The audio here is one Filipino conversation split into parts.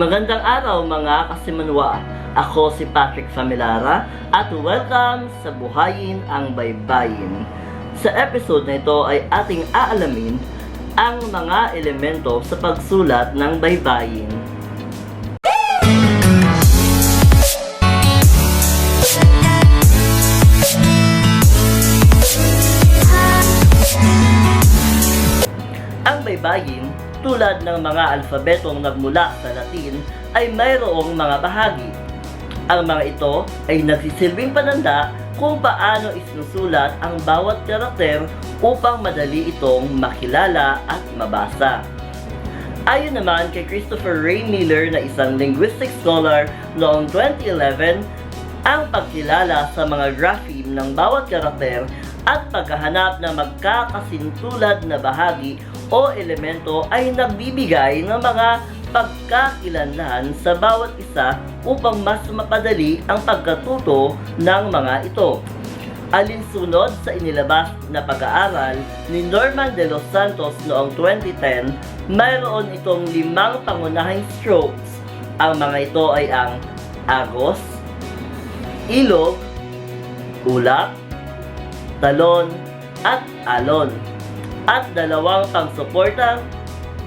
Magandang araw mga kasimanwa. Ako si Patrick Familara at welcome sa Buhayin ang Baybayin. Sa episode na ito ay ating aalamin ang mga elemento sa pagsulat ng baybayin. Ang baybayin, tulad ng mga alfabetong nagmula sa Latin, ay mayroong mga bahagi. Ang mga ito ay nagsisilbing pananda kung paano isinusulat ang bawat karakter upang madali itong makilala at mabasa. Ayon naman kay Christopher Ray Miller na isang linguistic scholar noong 2011, ang pagkilala sa mga grapheme ng bawat karakter at paghahanap ng magkakasintulad na bahagi o elemento ay nagbibigay ng mga pagkakilanlan sa bawat isa upang mas mapadali ang pagkatuto ng mga ito. Alinsunod sa inilabas na pag-aaral ni Norman de los Santos noong 2010, mayroon itong limang pangunahing strokes. Ang mga ito ay ang agos, ilog, ulap, talon, at alon. At dalawang pangsuportang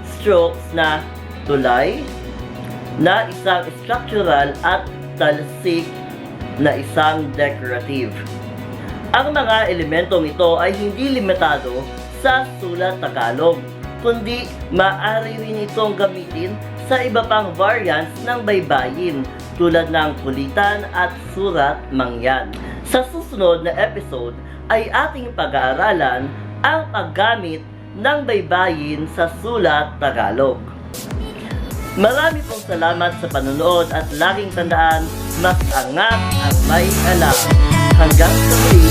strokes na tulay, na isang structural at talsik na isang decorative. Ang mga elementong ito ay hindi limitado sa sulat Tagalog, kundi maaari rin itong gamitin sa iba pang variants ng baybayin tulad ng kulitan at surat mangyan. Sa susunod na episode ay ating pag-aaralan ang paggamit ng baybayin sa sulat Tagalog. Marami pong salamat sa panonood at laging tandaan, mas angat ang may alam. Hanggang sa muli,